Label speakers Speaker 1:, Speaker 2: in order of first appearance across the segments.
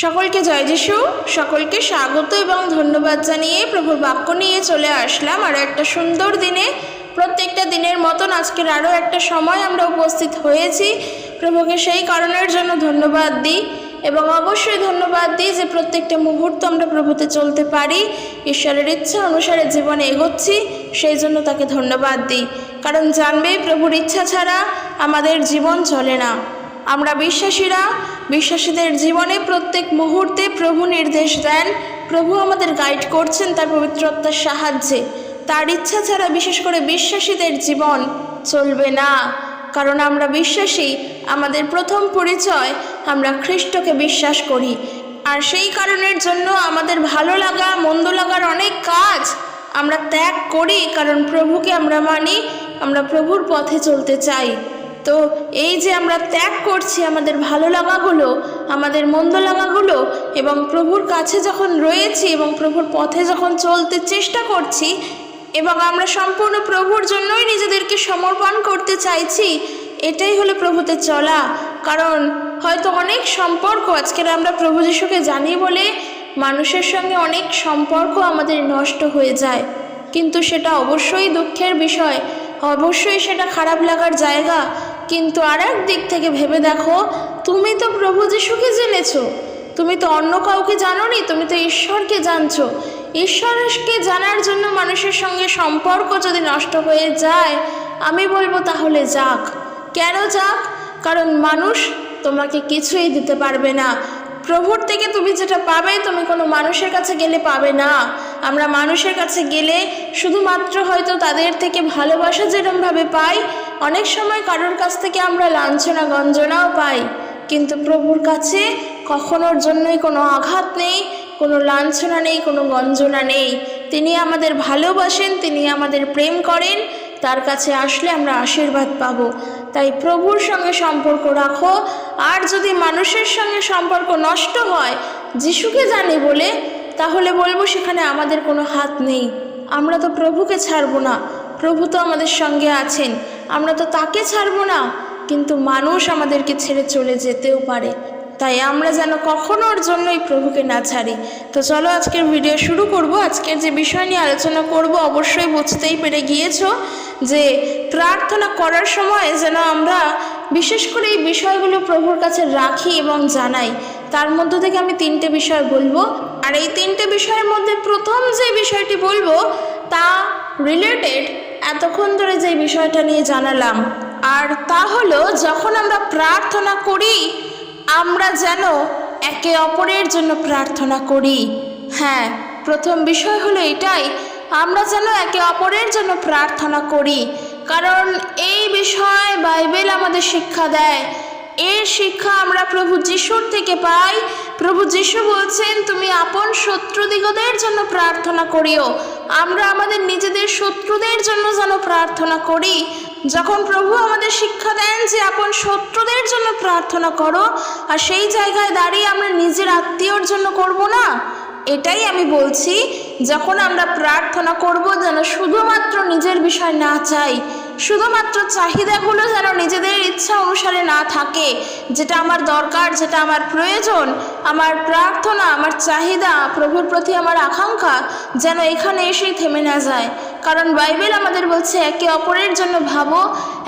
Speaker 1: সকলকে জয় যিশু। সকলকে স্বাগত এবং ধন্যবাদ জানিয়ে প্রভুর বাক্য নিয়ে চলে আসলাম। আরও একটা সুন্দর দিনে, প্রত্যেকটা দিনের মতন আজকের আরও একটা সময় আমরা উপস্থিত হয়েছি। প্রভুকে সেই কারণের জন্য ধন্যবাদ দিই এবং অবশ্যই ধন্যবাদ দিই যে প্রত্যেকটা মুহূর্ত আমরা প্রভুতে চলতে পারি। ঈশ্বরের ইচ্ছা অনুসারে জীবনে এগোচ্ছি, সেই জন্য তাকে ধন্যবাদ দিই। কারণ জানবে, প্রভুর ইচ্ছা ছাড়া আমাদের জীবন চলে না। আমরা বিশ্বাসীরা, বিশ্বাসীদের জীবনে প্রত্যেক মুহূর্তে প্রভু নির্দেশ দেন, প্রভু আমাদের গাইড করছেন তার পবিত্রতার সাহায্যে। তার ইচ্ছা ছাড়া বিশেষ করে বিশ্বাসীদের জীবন চলবে না। কারণ আমরা বিশ্বাসী, আমাদের প্রথম পরিচয় আমরা খ্রিস্টকে বিশ্বাস করি। আর সেই কারণের জন্য আমাদের ভালো লাগা, মন্দ লাগার অনেক কাজ আমরা ত্যাগ করি, কারণ প্রভুকে আমরা মানি, আমরা প্রভুর পথে চলতে চাই। তো এই যে আমরা ত্যাগ করছি আমাদের ভালো লাগাগুলো, আমাদের মন্দ লাগাগুলো, এবং প্রভুর কাছে যখন রয়েছি এবং প্রভুর পথে যখন চলতে চেষ্টা করছি, এবং আমরা সম্পূর্ণ প্রভুর জন্যই নিজেদেরকে সমর্পণ করতে চাইছি, এটাই হলো প্রভুতে চলা। কারণ হয়তো অনেক সম্পর্ক, আজকের আমরা প্রভু যিশুকে জানি বলে মানুষের সঙ্গে অনেক সম্পর্ক আমাদের নষ্ট হয়ে যায়। কিন্তু সেটা অবশ্যই দুঃখের বিষয়, অবশ্যই সেটা খারাপ লাগার জায়গা। কিন্তু আর এক দিক থেকে ভেবে দেখো, তুমি তো প্রভু যিশুকে জেনেছ। তুমি তো অন্য কাউকে জানোনি, তুমি তো ঈশ্বরকে জানছ। ঈশ্বরকে জানার জন্য মানুষের সঙ্গে সম্পর্ক যদি নষ্ট হয়ে যায়, আমি বলব তাহলে যাক। কেন যাক? কারণ মানুষ তোমাকে কিছুই দিতে পারবে না। প্রভুর থেকে তুমি যেটা পাবে, তুমি কোনো মানুষের কাছে গেলে পাবে না। আমরা মানুষের কাছে গেলে শুধুমাত্র হয়তো তাদের থেকে ভালোবাসা যেরমভাবে পাই, অনেক সময় কারোর কাছ থেকে আমরা লাঞ্ছনা, গঞ্জনাও পাই। কিন্তু প্রভুর কাছে কখনোর জন্যই কোনো আঘাত নেই, কোনো লাঞ্ছনা নেই, কোনো গঞ্জনা নেই। তিনি আমাদের ভালোবাসেন, তিনি আমাদের প্রেম করেন, তার কাছে আসলে আমরা আশীর্বাদ পাবো। তাই প্রভুর সঙ্গে সম্পর্ক রাখো। আর যদি মানুষের সঙ্গে সম্পর্ক নষ্ট হয়, যিশুকে জানি বলে, তাহলে বলব সেখানে আমাদের কোনো হাত নেই। আমরা তো প্রভুকে ছাড়বো না। প্রভু তো আমাদের সঙ্গে আছেন। আমরা তো তাকে ছাড়বো না। কিন্তু মানুষ আমাদেরকে ছেড়ে চলে যেতেও পারে। তাই আমরা যেন কখনো কখনোর জন্যই প্রভুকে না ছাড়ি। তো চলো আজকের ভিডিও শুরু করব। আজকের যে বিষয় নিয়ে আলোচনা করব, অবশ্যই বুঝতেই পেরে গিয়েছো যে প্রার্থনা করার সময় যেন আমরা বিশেষ করে এই বিষয়গুলো প্রভুর কাছে রাখি এবং জানাই। তার মধ্য থেকে আমি তিনটে বিষয় বলব। আর এই তিনটে বিষয়ের মধ্যে প্রথম যে বিষয়টি বলব, তা রিলেটেড এতক্ষণ ধরে যে বিষয়টা নিয়ে জানালাম। আর তা হলো, যখন আমরা প্রার্থনা করি আমরা যেন একে অপরের জন্য প্রার্থনা করি। হ্যাঁ প্রথম বিষয় হলো এটাই, আমরা যেন একে অপরের জন্য প্রার্থনা করি। কারণ এই বিষয় বাইবেল আমাদের শিক্ষা দেয়। এর শিক্ষা আমরা প্রভু যিশুর থেকে পাই। প্রভু যিশু বলছেন, তুমি আপন শত্রুদিগদের জন্য প্রার্থনা করিও। আমরা আমাদের নিজেদের শত্রুদের জন্য যেন প্রার্থনা করি। যখন প্রভু আমাদের শিক্ষা দেন যে আপন শত্রুদের জন্য প্রার্থনা করো, আর সেই জায়গায় দাঁড়িয়ে আমরা নিজের আত্মীয়র জন্য করব না? এটাই আমি বলছি, যখন আমরা প্রার্থনা করব যেন শুধুমাত্র নিজের বিষয় না চাই, শুধুমাত্র চাহিদাগুলো যেন নিজেদের ইচ্ছা অনুসারে না থাকে, যেটা আমার দরকার, যেটা আমার প্রয়োজন, আমার প্রার্থনা, আমার চাহিদা, প্রভুর প্রতি আমার আকাঙ্ক্ষা যেন এখানে এসেই থেমে না যায়। কারণ বাইবেল আমাদের বলছে, একে অপরের জন্য ভাবো,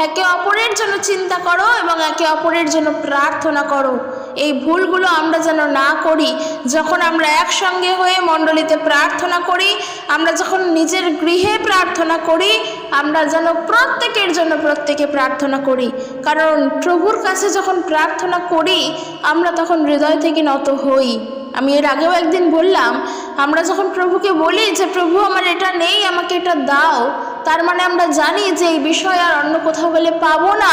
Speaker 1: একে অপরের জন্য চিন্তা করো এবং একে অপরের জন্য প্রার্থনা করো। এই ভুলগুলো আমরা যেন না করি, যখন আমরা একসঙ্গে হয়ে মণ্ডলীতে প্রার্থনা করি, আমরা যখন নিজের গৃহে প্রার্থনা করি, আমরা যেন প্রত্যেকের জন্য প্রত্যেকে প্রার্থনা করি। কারণ প্রভুর কাছে যখন প্রার্থনা করি, আমরা তখন হৃদয় থেকে নত হই। আমি এর আগেও একদিন বললাম, আমরা যখন প্রভুকে বলি যে, প্রভু, আমার এটা নেই, আমাকে এটা দাও, তার মানে আমরা জানি যে, এই বিষয় আর অন্য কোথাও গেলে পাবো না।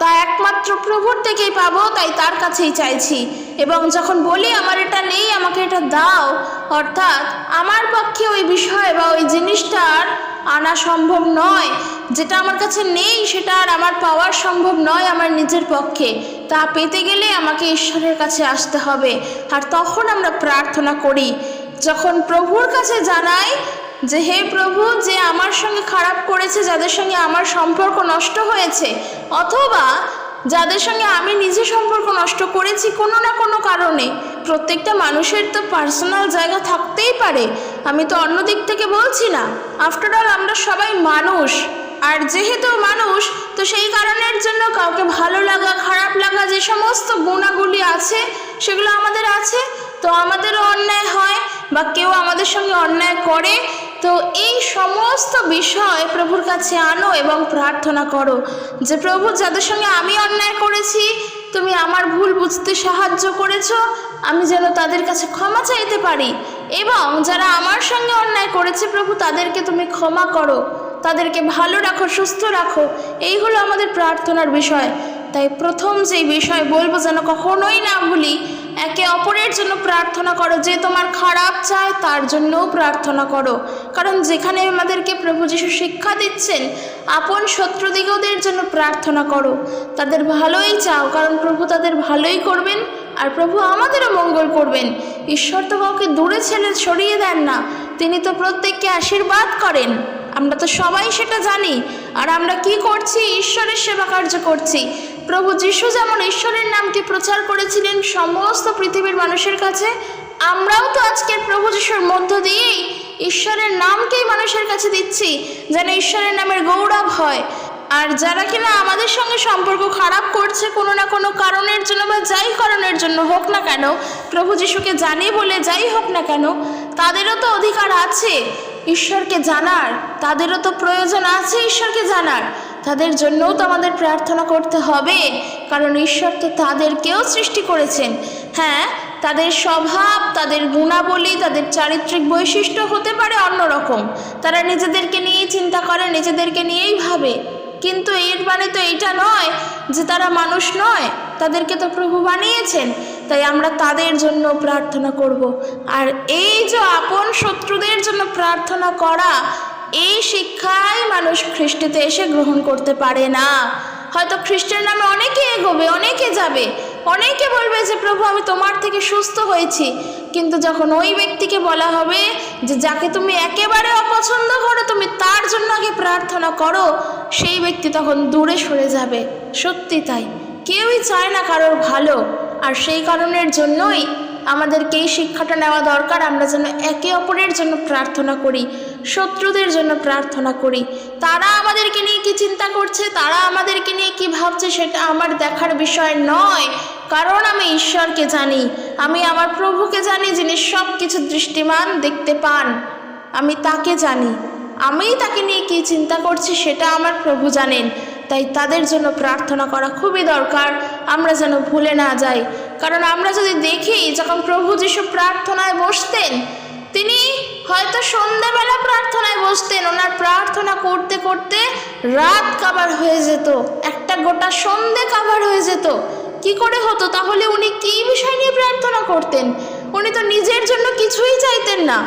Speaker 1: তা একমাত্র প্রভুর থেকেই পাবো, তাই তার কাছেই চাইছি। এবং যখন বলি, আমার এটা নেই, আমাকে এটা দাও, অর্থাৎ আমার পক্ষে ওই বিষয় বা ওই জিনিসটার আনা সম্ভব নয়। যেটা আমার কাছে নেই, সেটা আর আমার পাওয়ার সম্ভব নয় আমার নিজের পক্ষে। তা পেতে গেলে আমাকে ঈশ্বরের কাছে আসতে হবে। আর তখন আমরা প্রার্থনা করি, যখন প্রভুর কাছে জানাই যে হে প্রভু, যে আমার সঙ্গে খারাপ করেছে, যাদের সঙ্গে আমার সম্পর্ক নষ্ট হয়েছে, অথবা যাদের সঙ্গে আমি নিজে সম্পর্ক নষ্ট করেছি কোনো না কোনো কারণে, প্রত্যেকটা মানুষের তো পার্সোনাল জায়গা থাকতেই পারে। আমি তো অন্য দিক থেকে বলছি না। আফটার অল আমরা সবাই মানুষ। আর যেহেতু মানুষ, তো সেই কারণের জন্য কাউকে ভালো লাগা, খারাপ লাগা, যে সমস্ত গুণাগুলি আছে, সেগুলো আমাদের আছে। তো আমাদেরও অন্যায় হয় বা কেউ আমাদের সঙ্গে অন্যায় করে তো এই সমস্ত বিষয় প্রভুর কাছে আনো এবং প্রার্থনা করো যে প্রভু, যাদের সঙ্গে আমি অন্যায় করেছি, তুমি আমার ভুল বুঝতে সাহায্য করেছ, আমি যেন তাদের কাছে ক্ষমা চাইতে পারি। এবং যারা আমার সঙ্গে অন্যায় করেছে, প্রভু, তাদেরকে তুমি ক্ষমা করো। তাদেরকে ভালো রাখো, সুস্থ রাখো। এই হলো আমাদের প্রার্থনার বিষয়। তাই প্রথম যেই বিষয় বলব যেন কখনোই না ভুলি, একে অপরের জন্য প্রার্থনা করো। যে তোমার খারাপ চায়, তার জন্যও প্রার্থনা করো। কারণ যেখানে আমাদেরকে প্রভু যিশু শিক্ষা দিচ্ছেন, আপন শত্রুদিগদের জন্য প্রার্থনা করো। তাদের ভালোই চাও, কারণ প্রভু তাদের ভালোই করবেন আর প্রভু আমাদেরও মঙ্গল করবেন। ঈশ্বর তো কাউকে দূরে ছেলে সরিয়ে দেন না, তিনি তো প্রত্যেককে আশীর্বাদ করেন। আমরা তো সবাই সেটা জানি। আর আমরা কি করছি? ঈশ্বরের সেবা কার্য করছি। প্রভু যিশু যেমন ঈশ্বরের নামটি প্রচার করেছিলেন সমস্ত পৃথিবীর মানুষের কাছে, আমরাও তো আজকের প্রভু যিশুর মধ্য দিয়েই ঈশ্বরের নামকেই মানুষের কাছে দিচ্ছি, যেন ঈশ্বরের নামের গৌরব হয়। আর যারা কিনা আমাদের সঙ্গে সম্পর্ক খারাপ করছে কোনো না কোনো কারণের জন্য বা যাই কারণের জন্য হোক না কেন, প্রভু যিশুকে জানি বলে যাই হোক না কেন, তাদেরও তো অধিকার আছে ঈশ্বরকে জানার, তাদেরও তো প্রয়োজন আছে ঈশ্বরকে জানার। তাদের জন্যও তো আমাদের প্রার্থনা করতে হবে, কারণ ঈশ্বর তো তাদেরকেও সৃষ্টি করেছেন। হ্যাঁ তাদের স্বভাব, তাদের গুণাবলী, তাদের চারিত্রিক বৈশিষ্ট্য হতে পারে অন্যরকম। তারা নিজেদেরকে নিয়েই চিন্তা করে, নিজেদেরকে নিয়েই ভাবে। কিন্তু এর মানে তো এটা নয় যে তারা মানুষ নয়, তাদেরকে তো প্রভু বানিয়েছেন। তাই আমরা তাদের জন্য প্রার্থনা করব। আর এই যে আপন শত্রুদের জন্য প্রার্থনা করা এই শিক্ষাই মানুষ খ্রিস্টিতে এসে গ্রহণ করতে পারে না। হয়তো খ্রিস্টের নামে অনেকে এগোবে, অনেকে যাবে। অনেকে বলবে যে, প্রভু, আমি তোমার থেকে সুস্থ হয়েছি। কিন্তু যখন ওই ব্যক্তিকে বলা হবে যে, যাকে তুমি একেবারে অপছন্দ করো, তুমি তার জন্য আগে প্রার্থনা করো, সেই ব্যক্তি তখন দূরে সরে যাবে। সত্যি তাই। কেউই চায় না কারোর ভালো। আর সেই কারণের জন্যই আমাদেরকে এই শিক্ষাটা নেওয়া দরকার, আমরা যেন একে অপরের জন্য প্রার্থনা করি, শত্রুদের জন্য প্রার্থনা করি। তারা আমাদেরকে নিয়ে কি চিন্তা করছে, তারা আমাদেরকে নিয়ে কি ভাবছে সেটা আমার দেখার বিষয় নয়। কারণ আমি ঈশ্বরকে জানি, আমি আমার প্রভুকে জানি, যিনি সব কিছু দৃষ্টিমান দেখতে পান। আমি তাকে জানি, আমি তাকে নিয়ে কি চিন্তা করছি সেটা আমার প্রভু জানেন। তাই তাদের জন্য প্রার্থনা করা খুবই দরকার, আমরা যেন ভুলে না যাই। কারণ আমরা যদি দেখি, যখন প্রভু যিশু প্রার্থনায় বসতেন, তিনি হয়তো সন্ধ্যাবেলা প্রার্থনায় বসতেন। ওনার প্রার্থনা করতে করতে রাত কাবার হয়ে যেত, একটা গোটা সন্ধে কাবার হয়ে যেত। কি করে হতো? তাহলে উনি কী বিষয় নিয়ে প্রার্থনা করতেন? উনি তো নিজের জন্য কিছুই চাইতেন না।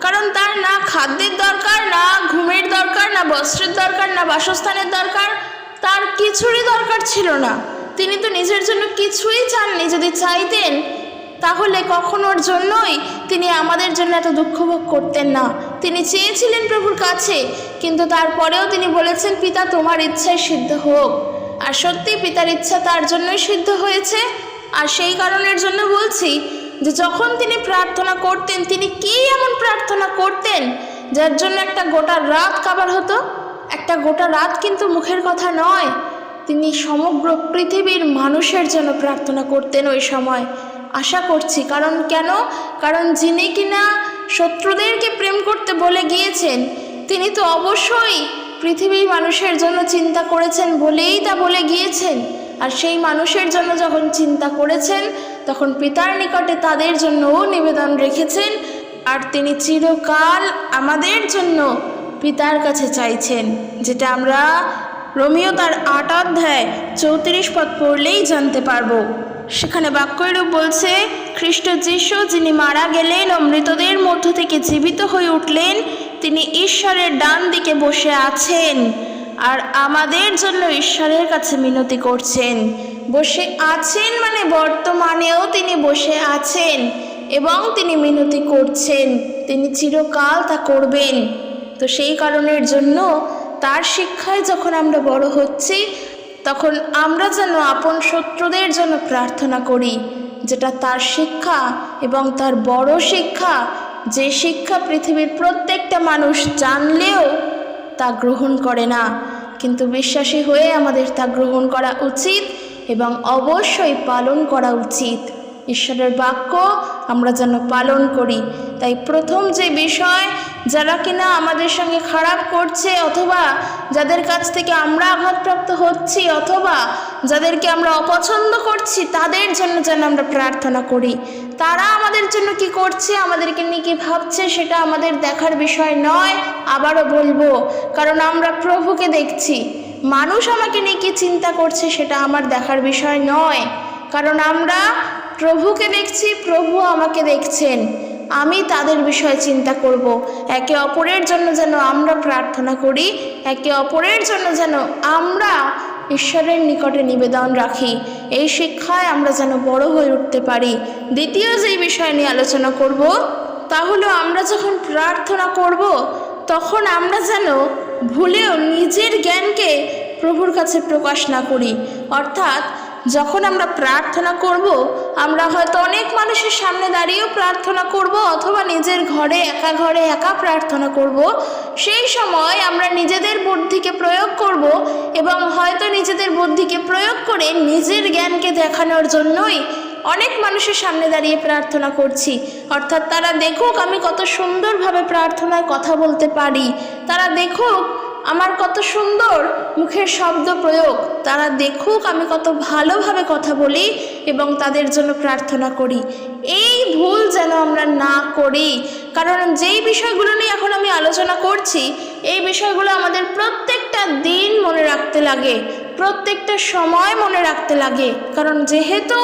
Speaker 1: কারণ তার না খাদ্যের দরকার, না ঘুমের দরকার, না বস্ত্রের দরকার, না বাসস্থানের দরকার, তার কিছুরই দরকার ছিল না। তিনি তো নিজের জন্য কিছুই চাননি। যদি চাইতেন, তাহলে কখনোর জন্যই তিনি আমাদের জন্য এত দুঃখ ভোগ করতেন না। তিনি চেয়েছিলেন প্রভুর কাছে, কিন্তু তারপরেও তিনি বলেছেন, পিতা, তোমার ইচ্ছায় সিদ্ধ হোক। আর সত্যি পিতার ইচ্ছা তার জন্যই সিদ্ধ হয়েছে। আর সেই কারণের জন্য বলছি যে, যখন তিনি প্রার্থনা করতেন, তিনি কী এমন প্রার্থনা করতেন যার জন্য একটা গোটা রাত কাবার হতো? একটা গোটা রাত কিন্তু মুখের কথা নয়। তিনি সমগ্র পৃথিবীর মানুষের জন্য প্রার্থনা করতেন ওই সময়। আশা করছি, কারণ কেন? কারণ যিনি কিনা শত্রুদেরকে প্রেম করতে বলে গিয়েছেন, তিনি তো অবশ্যই পৃথিবীর মানুষের জন্য চিন্তা করেছেন বলেই তা বলে গিয়েছেন। আর সেই মানুষের জন্য যখন চিন্তা করেছেন, তখন পিতার নিকটে তাদের জন্যও নিবেদন রেখেছেন, আর তিনি চিরকাল আমাদের জন্য পিতার কাছে চাইছেন, যেটা আমরা রোমিও তার আট অধ্যায় চৌত্রিশ পদ পড়লেই জানতে পারব। সেখানে বাক্যরূপ বলছে, খ্রিস্ট যিশু, যিনি মারা গেলেন ও মৃতদের মধ্য থেকে জীবিত হয়ে উঠলেন, তিনি ঈশ্বরের ডান দিকে বসে আছেন আর আমাদের জন্য ঈশ্বরের কাছে মিনতি করছেন। বসে আছেন মানে বর্তমানেও তিনি বসে আছেন এবং তিনি মিনতি করছেন। তিনি চিরকাল তা করবেন। তো সেই কারণের জন্য তার শিক্ষায় যখন আমরা বড় হচ্ছি, তখন আমরা যেন আপন শত্রুদের জন্য প্রার্থনা করি, যেটা তার শিক্ষা এবং তার বড় শিক্ষা, যে শিক্ষা পৃথিবীর প্রত্যেকটা মানুষ জানলেও তা গ্রহণ করে না। কিন্তু বিশ্বাসী হয়ে আমাদের তা গ্রহণ করা উচিত এবং অবশ্যই পালন করা উচিত। ঈশ্বরের বাক্য আমরা যেন পালন করি। তাই প্রথম যে বিষয় যারা কিনা আমাদের সঙ্গে খারাপ করছে অথবা যাদের কাছ থেকে আমরা আঘাতপ্রাপ্ত হচ্ছি অথবা যাদেরকে আমরা অপছন্দ করছি, তাদের জন্য যেন আমরা প্রার্থনা করি। তারা আমাদের জন্য কি করছে, আমাদেরকে নিয়ে কী ভাবছে, সেটা আমাদের দেখার বিষয় নয়, আবারও বলব। কারণ আমরা প্রভুকে দেখছি। মানুষ আমাকে নিয়ে কী চিন্তা করছে, সেটা আমার দেখার বিষয় নয়। কারণ আমরা প্রভুকে দেখছি প্রভু আমাকে দেখছেন। আমি তাদের বিষয়ে চিন্তা করব। একে অপরের জন্য যেন আমরা প্রার্থনা করি, একে অপরের জন্য যেন আমরা ঈশ্বরের নিকটে নিবেদন রাখি। এই শিক্ষায় আমরা যেন বড় হয়ে উঠতে পারি। দ্বিতীয় যেই বিষয় নিয়ে আলোচনা করব তা হলো আমরা যখন প্রার্থনা করব, তখন আমরা যেন ভুলেও নিজের জ্ঞানকে প্রভুর কাছে প্রকাশ না করি। অর্থাৎ যখন আমরা প্রার্থনা করব, আমরা হয়তো অনেক মানুষের সামনে দাঁড়িয়েও প্রার্থনা করব অথবা নিজের ঘরে, একা ঘরে একা প্রার্থনা করব। সেই সময় আমরা নিজেদের বুদ্ধিকে প্রয়োগ করব এবং হয়তো নিজেদের বুদ্ধিকে প্রয়োগ করে নিজের জ্ঞানকে দেখানোর জন্যই অনেক মানুষের সামনে দাঁড়িয়ে প্রার্থনা করছি। অর্থাৎ তারা দেখুক আমি কত সুন্দরভাবে প্রার্থনায় কথা বলতে পারি। তারা দেখুক আমার কত সুন্দর মুখের শব্দ প্রয়োগ। তারা দেখুক আমি কত ভালোভাবে কথা বলি এবং তাদের জন্য প্রার্থনা করি। এই ভুল যেন আমরা না করি। কারণ যেই বিষয়গুলো নিয়ে এখন আমি আলোচনা করছি, এই বিষয়গুলো আমাদের প্রত্যেকটা দিন মনে রাখতে লাগে, প্রত্যেকটা সময় মনে রাখতে লাগে। কারণ যেহেতু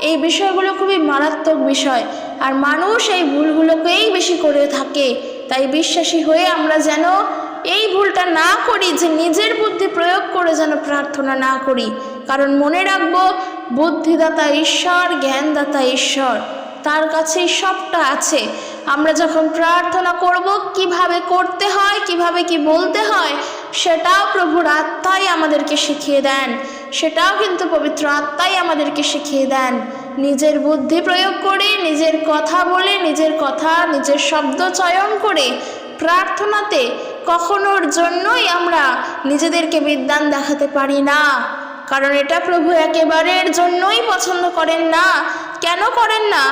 Speaker 1: এই বিষয়গুলো খুবই মারাত্মক বিষয়, আর মানুষ এই ভুলগুলোকেই বেশি করে থাকে, তাই বিশ্বাসী হয়ে আমরা যেন এই ভুলটা না করি যে নিজের বুদ্ধি প্রয়োগ করে যেন প্রার্থনা না করি। কারণ মনে রাখব, বুদ্ধিদাতা ঈশ্বর, জ্ঞানদাতা ঈশ্বর, তার কাছেই সবটা আছে। আমরা যখন প্রার্থনা করব, কীভাবে করতে হয়, কীভাবে কি বলতে হয়, সেটাও প্রভুর আত্মাই আমাদেরকে শিখিয়ে দেন। সেটাও কিন্তু পবিত্র আত্মাই আমাদেরকে শিখিয়ে দেন। নিজের বুদ্ধি প্রয়োগ করে, নিজের কথা বলে, নিজের কথা, নিজের শব্দ চয়ন করে প্রার্থনাতে কখনোর জন্যই আমরা নিজেদেরকে বিদ্যান দেখাতে পারি না। কারণ এটা প্রভু একেবারের জন্যই পছন্দ করেন না। কেন করেন না?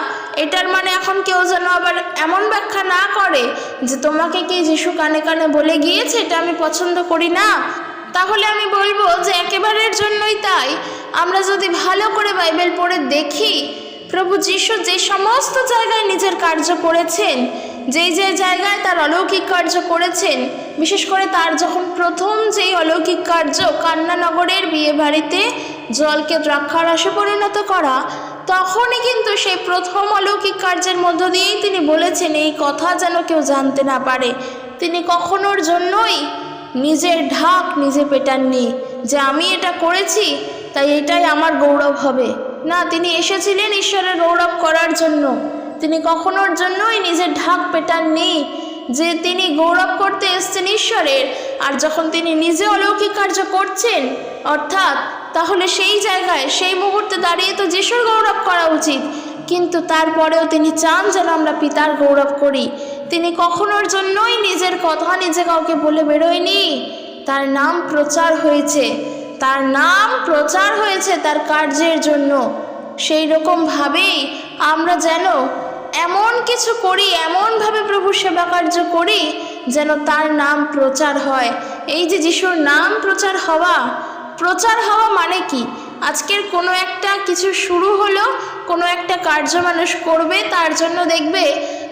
Speaker 1: এটার মানে এখন কেউ যেন আবার এমন ব্যাখ্যা না করে যে তোমাকে কি যিশু কানে কানে বলে গিয়েছে, এটা আমি পছন্দ করি না? তাহলে আমি বলব যে একেবারের জন্যই তাই। আমরা যদি ভালো করে বাইবেল পড়ে দেখি, প্রভু যিশু যে সমস্ত জায়গায় নিজের কার্য করেছেন, যেই যে জায়গায় তার অলৌকিক কার্য করেছেন বিশেষ করে তার যখন প্রথম যেই অলৌকিক কার্য কান্নানগরের বিয়ে বাড়িতে জলকে দ্রাক্ষারসে পরিণত করা, তখনই কিন্তু সেই প্রথম অলৌকিক কার্যের মধ্য দিয়েই তিনি বলেছেন, এই কথা যেন কেউ জানতে না পারে। তিনি কখনোর জন্যই নিজের ঢাক নিজে পেটাননি যে আমি এটা করেছি, তাই এটাই আমার গৌরব হবে। না, তিনি এসেছিলেন ঈশ্বরের গৌরব করার জন্য। তিনি কখনোর জন্যই নিজের ঢাক পেটাননি যে তিনি গৌরব করতে এসছেন ঈশ্বরের, আর যখন তিনি নিজে অলৌকিক কার্য করছেন, অর্থাৎ তাহলে সেই জায়গায়, সেই মুহূর্তে দাঁড়িয়ে তো যিশুর গৌরব করা উচিত। কিন্তু তারপরেও তিনি চান যেন আমরা পিতার গৌরব করি। তিনি কখনোর জন্যই নিজের কথা নিজে কাউকে বলে বেরোয়নি। তার নাম প্রচার হয়েছে। তার নাম প্রচার হয়েছে তার কার্যের জন্য। সেই রকমভাবেই আমরা যেন এমন কিছু করি, এমনভাবে প্রভু সেবা কার্য করি যেন তার নাম প্রচার হয়। এই যে যিশুর নাম প্রচার হওয়া প্রচার হওয়া মানে কি? আজকের কোনো একটা কিছু শুরু হলো, কোনো একটা কার্য মানুষ করবে, তার জন্য দেখবে,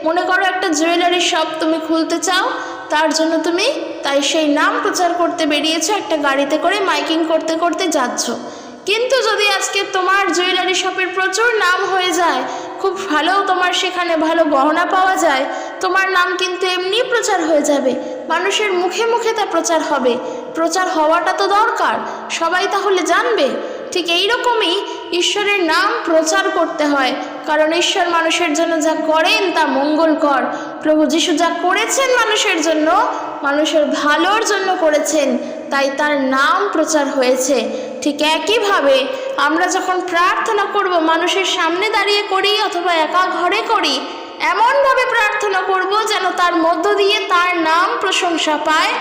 Speaker 1: মনে করো একটা জুয়েলারি শপ তুমি খুলতে চাও, তার জন্য তুমি তাই সেই নাম প্রচার করতে বেরিয়েছো, একটা গাড়িতে করে মাইকিং করতে করতে যাচ্ছ। কিন্তু যদি আজকে তোমার জুয়েলারি শপের প্রচুর নাম হয়ে যায় খুব ভালো তোমার সেখানে ভালো গহনা পাওয়া যায়, তোমার নাম কিন্তু এমনি প্রচার হয়ে যাবে। মানুষের মুখে মুখে তা প্রচার হবে। প্রচার হওয়াটা তো দরকার, সবাই তাহলে জানবে। ঠিক এই রকমই ঈশ্বরের নাম প্রচার করতে হয়, কারণ ঈশ্বর মানুষের জন্য যা করেন তা মঙ্গলকর। প্রভু যিশু যা করেছেন মানুষের জন্য, মানুষের ভালোর জন্য করেছেন, তাই তার নাম প্রচার হয়েছে। ঠিক একইভাবে আমরা যখন প্রার্থনা করব, মানুষের সামনে দাঁড়িয়ে করি অথবা একা ঘরে করি, এমনভাবে প্রার্থনা করব যেন তার মধ্য দিয়ে তার নাম প্রশংসা পায়।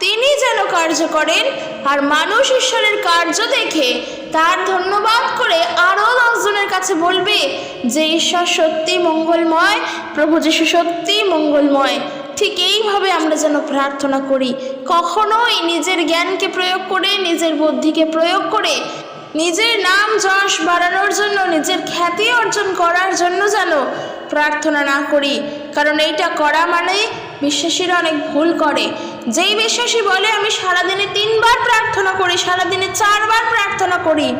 Speaker 1: তিনি যেন কার্য করেন আর মানুষ ঈশ্বরের কার্য দেখে, তার ধন্যবাদ করে আরও দশজনের কাছে বলবে যে ঈশ্বর সত্যি মঙ্গলময়, প্রভু যিশু সত্যি মঙ্গলময়। ঠিক এইভাবে আমরা যেন প্রার্থনা করি। কখনোই নিজের জ্ঞানকে প্রয়োগ করে, নিজের বুদ্ধিকে প্রয়োগ করে নিজের নাম যশ বাড়ানোর জন্য, নিজের খ্যাতি অর্জন করার জন্য যেন প্রার্থনা না করি। কারণ এইটা করা মানে বিশ্বাসীরা অনেক ভুল করে। যেই বিশ্বাসী বলে, আমি সারাদিনে তিনবার প্রার্থনা করি, সারাদিনে চারবার প্রার্থনা করি।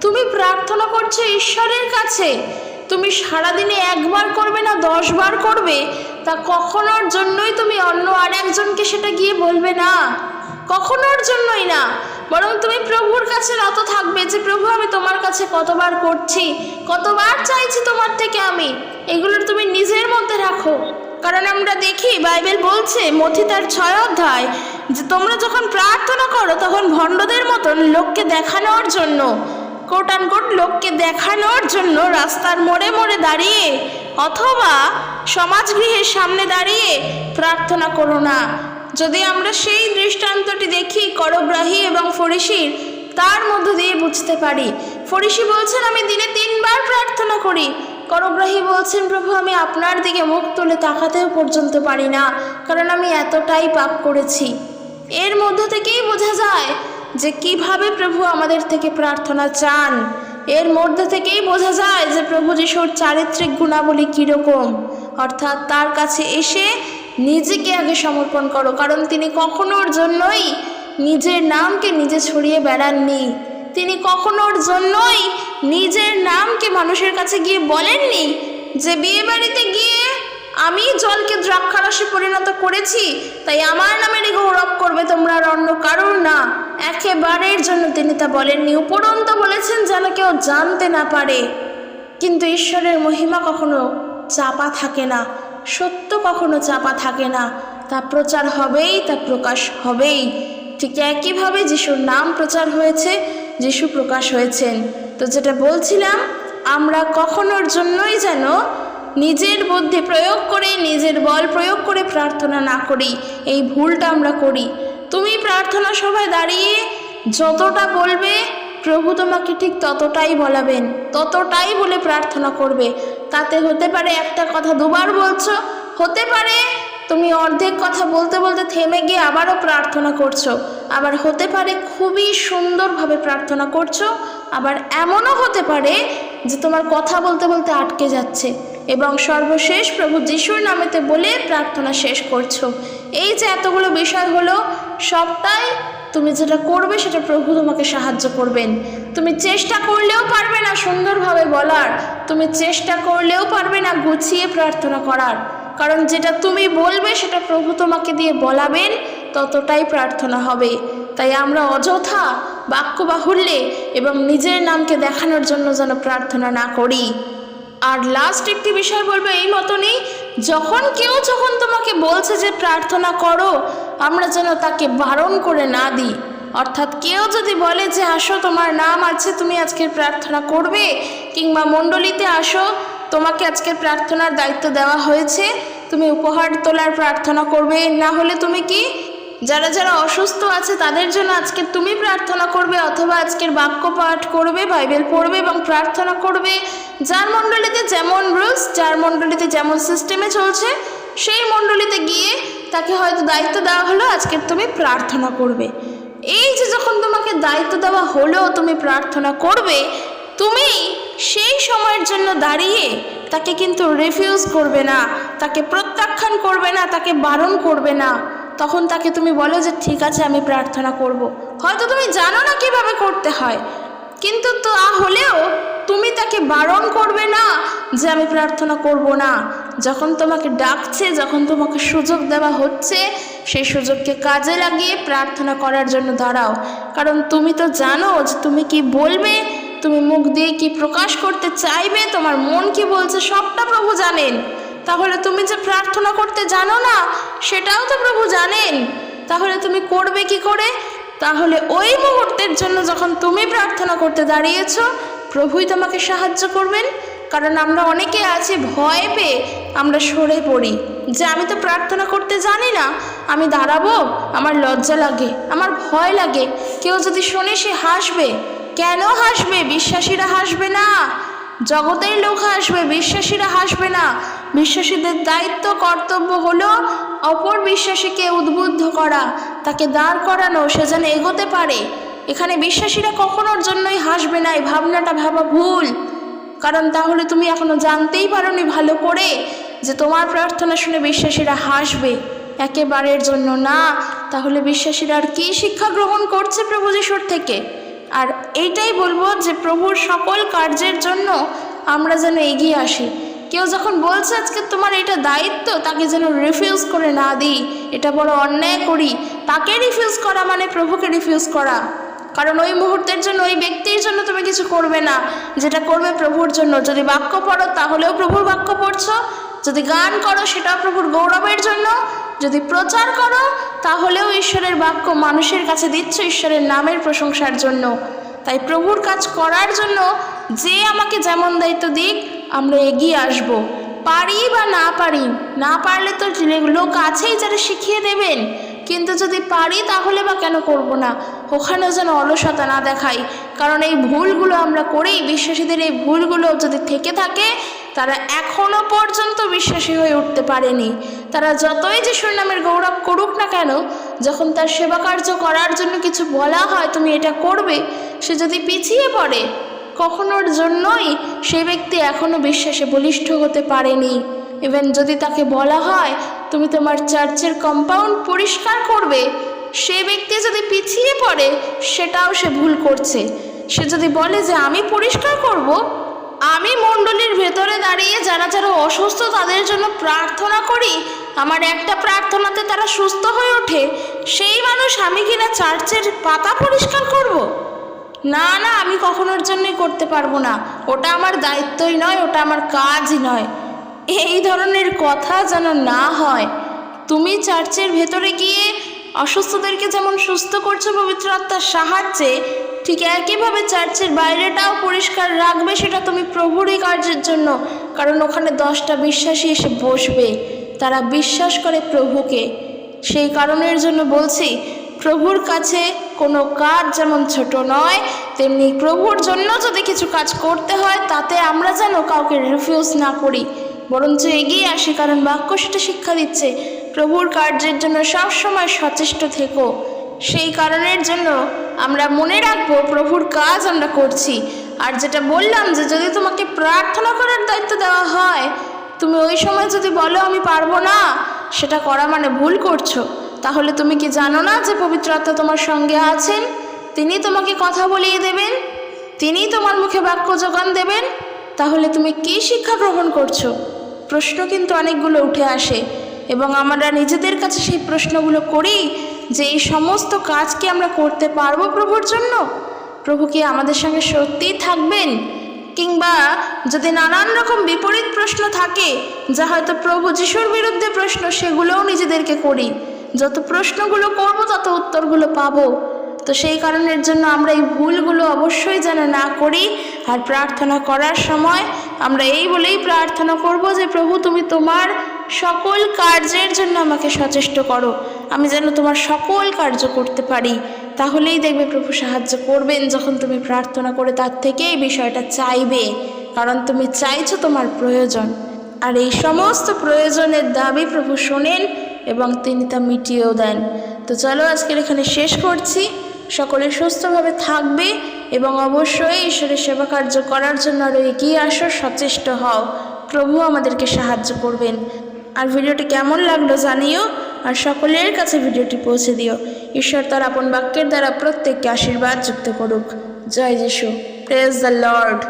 Speaker 1: তুমি প্রার্থনা করছ ঈশ্বরের কাছে। তুমি সারাদিনে একবার করবে না দশ বার করবে, তা কখনোর জন্যই তুমি অন্য আর একজনকে সেটা গিয়ে বলবে না। কখনোর জন্যই না। বরং তুমি প্রভুর কাছে নত থাকবে যে, প্রভু, আমি তোমার কাছে কতবার করছি, কতবার চাইছি তোমার থেকে আমি, এগুলো তুমি নিজের মধ্যে রাখো। কারণ আমরা দেখি, বাইবেল বলছে মথি তার ছয় অধ্যায়, যে তোমরা যখন প্রার্থনা করো, তখন ভণ্ডদের মতন লোককে দেখানোর জন্য কোট আনকোট লোককে দেখানোর জন্য রাস্তার মোড়ে মোড়ে দাঁড়িয়ে, অথবা সমাজগৃহের সামনে দাঁড়িয়ে প্রার্থনা করো না। যদি আমরা সেই দৃষ্টান্তটি দেখি করগ্রাহী এবং ফরিসির, তার মধ্য দিয়ে বুঝতে পারি। ফরিসি বলছেন, আমি দিনে তিনবার প্রার্থনা করি। করগ্রাহী বলছেন, প্রভু, আমি আপনার দিকে মুখ তুলে তাকাতেও পর্যন্ত পারি না, কারণ আমি এতটাই পাপ করেছি। এর মধ্য থেকেই বোঝা যায় যে কীভাবে প্রভু আমাদের থেকে প্রার্থনা চান। এর মধ্যে থেকেই বোঝা যায় যে প্রভু যিশুর চারিত্রিক গুণাবলী কীরকম, অর্থাৎ তার কাছে এসে নিজেকে আগে সমর্পণ করো, কারণ তিনি কখনোর জন্যই নিজের নামকে নিজে ছড়িয়ে বেড়াননি। তিনি কখনোর জন্যই নিজের নামকে মানুষের কাছে গিয়ে বলেননি যে বিয়ে বাড়িতে গিয়ে আমি জলকে দ্রাক্ষারসে পরিণত করেছি, তাই আমার নামেরই গৌরব করবে তোমরা আর অন্য কারোর না। একেবারের জন্য তিনি তা বলেননি। উপরন্ত বলেছেন যেন কেউ জানতে না পারে। কিন্তু ঈশ্বরের মহিমা কখনো চাপা থাকে না। সত্য কখনো চাপা থাকে না। তা প্রচার হবেই, তা প্রকাশ হবেই। ঠিক একইভাবে যিশুর নাম প্রচার হয়েছে, যিশু প্রকাশ হয়েছেন। তো যেটা বলছিলাম, আমরা কখনোর জন্যই যেন নিজের বুদ্ধি প্রয়োগ করে, নিজের বল প্রয়োগ করে প্রার্থনা না করি। এই ভুলটা আমরা করি। তুমি প্রার্থনা সভায় দাঁড়িয়ে যতটা বলবে, প্রভু তোমাকে ঠিক ততটাই বলাবেন। ততটাই বলে প্রার্থনা করবে। তাতে হতে পারে একটা কথা দুবার বলছো, হতে পারে তুমি অর্ধেক কথা বলতে বলতে থেমে গিয়ে আবারও প্রার্থনা করছ। আবার হতে পারে খুবই সুন্দরভাবে প্রার্থনা করছ, আবার এমনও হতে পারে যে তোমার কথা বলতে বলতে আটকে যাচ্ছে। এবং সর্বশেষ প্রভু যিশুর নামেতে বলে প্রার্থনা শেষ করছ। এই যে এতগুলো বিষয় হলো, সবটাই তুমি যেটা করবে সেটা প্রভু তোমাকে সাহায্য করবেন। তুমি চেষ্টা করলেও পারবে না সুন্দরভাবে বলার। তুমি চেষ্টা করলেও পারবে না গুছিয়ে প্রার্থনা করার। কারণ যেটা তুমি বলবে সেটা প্রভু তোমাকে দিয়ে বলাবেন, ততটাই প্রার্থনা হবে। তাই আমরা অযথা বাক্য বাহুল্যে এবং নিজের নামকে দেখানোর জন্য যেন প্রার্থনা না করি। আর লাস্ট একটি বিষয় বলব, এই মতনই যখন কেউ যখন তোমাকে বলছে যে প্রার্থনা করো আমরা যেন তাকে বারণ করে না দিই। অর্থাৎ কেউ যদি বলে যে, আসো, তোমার নাম আছে, তুমি আজকের প্রার্থনা করবে। কিংবা, মণ্ডলীতে আসো, তোমাকে আজকের প্রার্থনার দায়িত্ব দেওয়া হয়েছে, তুমি উপহার তোলার প্রার্থনা করবে। না হলে তুমি কি? যারা যারা অসুস্থ আছে, তাদের জন্য আজকে তুমি প্রার্থনা করবে, অথবা আজকের বাক্য পাঠ করবে, বাইবেল পড়বে এবং প্রার্থনা করবে। যার মণ্ডলীতে যেমন রুলস, যার মণ্ডলীতে যেমন সিস্টেমে চলছে, সেই মণ্ডলীতে গিয়ে তাকে হয়তো দায়িত্ব দেওয়া হলো, আজকে তুমি প্রার্থনা করবে। এই যে যখন তোমাকে দায়িত্ব দেওয়া হলো, তুমি প্রার্থনা করবে, তুমি সেই সময়ের জন্য দাঁড়িয়ে তাকে কিন্তু রিফিউজ করবে না, তাকে প্রত্যাখ্যান করবে না, তাকে বারণ করবে না। তখন তাকে তুমি বলো যে, ঠিক আছে, আমি প্রার্থনা করব। হয়তো তুমি জানো না কীভাবে করতে হয়। কিন্তু তা হলেও তুমি তাকে বারণ করবে না যে আমি প্রার্থনা করব না। যখন তোমাকে ডাকছে, যখন তোমাকে সুযোগ দেওয়া হচ্ছে, সেই সুযোগকে কাজে লাগিয়ে প্রার্থনা করার জন্য দাঁড়াও। কারণ তুমি তো জানো যে তুমি কি বলবে, তুমি মুখ দিয়ে কি প্রকাশ করতে চাইবে, তোমার মন কি বলছে, সবটা প্রভু জানেন। তাহলে তুমি যে প্রার্থনা করতে জানো না, সেটাও তো প্রভু জানেন। তাহলে তুমি করবে কি করে? তাহলে ওই মুহূর্তের জন্য যখন তুমি প্রার্থনা করতে দাঁড়িয়েছ, প্রভুই তোমাকে সাহায্য করবেন। কারণ আমরা অনেকে আছি, ভয় পেয়ে আমরা সরে পড়ি। যে আমি তো প্রার্থনা করতে জানি না, আমি দাঁড়াবো, আমার লজ্জা লাগে, আমার ভয় লাগে। কেউ যদি শোনে সে হাসবে। কেন হাসবে? বিশ্বাসীরা হাসবে না। জগতের লোক হাসবে, বিশ্বাসীরা হাসবে না। বিশ্বাসীদের দায়িত্ব, কর্তব্য হলো অপর বিশ্বাসীকে উদ্বুদ্ধ করা, তাকে দাঁড় করানো, সে যেন এগোতে পারে। এখানে বিশ্বাসীরা কখনোর জন্যই হাসবে না, এই ভাবনাটা ভাবা ভুল। কারণ তাহলে তুমি এখনও জানতেই পারোনি ভালো করে যে তোমার প্রার্থনা শুনে বিশ্বাসীরা হাসবে। একেবারের জন্য না, তাহলে বিশ্বাসীরা আর কী শিক্ষা গ্রহণ করছে প্রভু যিশুর থেকে? আর এইটাই বলব যে প্রভুর সকল কার্যের জন্য আমরা যেন এগিয়ে আসি। কেউ যখন বলছে আজকে তোমার এটা দায়িত্ব, তাকে যেন রিফিউজ করে না দিই, এটা বড় অন্যায় করি, তাকে রিফিউজ করা মানে প্রভুকে রিফিউজ করা। কারণ ওই মুহূর্তের জন্য, ওই ব্যক্তির জন্য তুমি কিছু করবে না। যেটা করবে প্রভুর জন্য। যদি বাক্য পড়ো, তাহলেও প্রভুর বাক্য পড়ছো। যদি গান করো, সেটাও প্রভুর গৌরবের জন্য। যদি প্রচার করো, তাহলেও ঈশ্বরের বাক্য মানুষের কাছে দিচ্ছ ঈশ্বরের নামের প্রশংসার জন্য। তাই প্রভুর কাজ করার জন্য যে আমাকে যেমন দায়িত্ব দিক আমরা এগিয়ে আসব। পারি বা না পারি, না পারলে তো লোক আছেই যারা শিখিয়ে দেবেন। কিন্তু যদি পারি তাহলে বা কেন করব না? ওখানেও যেন অলসতা না দেখাই। কারণ এই ভুলগুলো আমরা করেই বিশ্বাসীদের এই ভুলগুলো যদি থেকে থাকে, তারা এখনও পর্যন্ত বিশ্বাসী হয়ে উঠতে পারেনি। তারা যতই যে সুনামের গৌরব করুক না কেন, যখন তার সেবা কার্য করার জন্য কিছু বলা হয়, তুমি এটা করবে, সে যদি পিছিয়ে পড়ে কখনোর জন্যই সে ব্যক্তি এখনও বিশ্বাসে বলিষ্ঠ হতে পারেনি ইভেন যদি তাকে বলা হয়, তুমি তোমার চার্চের কম্পাউন্ড পরিষ্কার করবে, সে ব্যক্তি যদি পিছিয়ে পড়ে, সেটাও সে ভুল করছে সে যদি বলে যে, আমি পরিষ্কার করব, আমি মণ্ডলীর ভেতরে দাঁড়িয়ে যারা যারা অসুস্থ তাদের জন্য প্রার্থনা করি, আমার একটা প্রার্থনাতে তারা সুস্থ হয়ে ওঠে, সেই মানুষ আমি কিনা চার্চের পাতা পরিষ্কার করব। না না, আমি কখনোর জন্যই করতে পারব না। ওটা আমার দায়িত্বই নয়, ওটা আমার কাজই নয়। এই ধরনের কথা যেন না হয়। তুমি চার্চের ভেতরে গিয়ে অসুস্থদেরকে যেমন সুস্থ করছ, পবিত্র আত্মার সাহায্যে, ঠিক একইভাবে চার্চের বাইরেটাও পরিষ্কার রাখবে, সেটা তুমি প্রভুরই কার্যের জন্য। কারণ ওখানে দশটা বিশ্বাসী এসে বসবে। তারা বিশ্বাস করে প্রভুকে। সেই কারণের জন্য বলছি প্রভুর কাছে কোনো কাজ যেমন ছোট নয়, তেমনি প্রভুর জন্য যদি কিছু কাজ করতে হয়, তাতে আমরা যেন কাউকে রিফিউজ না করি। বরঞ্চ এগিয়ে আসি, কারণ বাক্য সেটা শিক্ষা দিচ্ছে। প্রভুর কার্যের জন্য সবসময় সচেষ্ট থেকো। সেই কারণের জন্য আমরা মনে রাখব, প্রভুর কাজ আমরা করছি। আর যেটা বললাম যে, যদি তোমাকে প্রার্থনা করার দায়িত্ব দেওয়া হয়, তুমি ওই সময় যদি বলো, আমি পারব না, সেটা করা মানে ভুল করছ। তাহলে তুমি কি জানো না যে পবিত্র আত্মা তোমার সঙ্গে আছেন? তিনি তোমাকে কথা বলিয়ে দেবেন। তিনি তোমার মুখে বাক্য যোগান দেবেন। তাহলে তুমি কি শিক্ষা গ্রহণ করছ? প্রশ্ন কিন্তু অনেকগুলো উঠে আসে। এবং আমরা নিজেদের কাছে সেই প্রশ্নগুলো করি যে এই সমস্ত কাজ কি আমরা করতে পারব প্রভুর জন্য? প্রভু কি আমাদের সঙ্গে সত্যিই থাকবেন? কিংবা যদি নানান রকম বিপরীত প্রশ্ন থাকে, যা হয়তো প্রভু যিশুর বিরুদ্ধে প্রশ্ন, সেগুলোও নিজেদেরকে করি। যত প্রশ্নগুলো করব, তত উত্তরগুলো পাবো। তো সেই কারণের জন্য আমরা এই ভুলগুলো অবশ্যই যেন না করি আর প্রার্থনা করার সময় আমরা এই বলেই প্রার্থনা করব যে, প্রভু, তুমি তোমার সকল কার্যের জন্য আমাকে সচেষ্ট করো। আমি যেন তোমার সকল কার্য করতে পারি। তাহলেই দেখবে প্রভু সাহায্য করবেন যখন তুমি প্রার্থনা করে তার থেকে এই বিষয়টা চাইবে, কারণ তুমি চাইছো তোমার প্রয়োজন। আর এই সমস্ত প্রয়োজনের দাবি প্রভু শোনেন এবং তিনি তা মিটিয়েও দেন। তো চলো আজকের এখানে শেষ করছি। সকলে সুস্থভাবে থাকবে এবং অবশ্যই ঈশ্বরের সেবা কার্য করার জন্য আরও এগিয়ে আসো, সচেষ্ট হও। প্রভু আমাদেরকে সাহায্য করবেন। আর ভিডিওটি কেমন লাগল জানিও আর সকলের কাছে ভিডিওটি পৌঁছে দিও। ঈশ্বর তার আপন বাক্যের দ্বারা প্রত্যেককে আশীর্বাদ যুক্ত করুক। জয় যিশু। Praise the Lord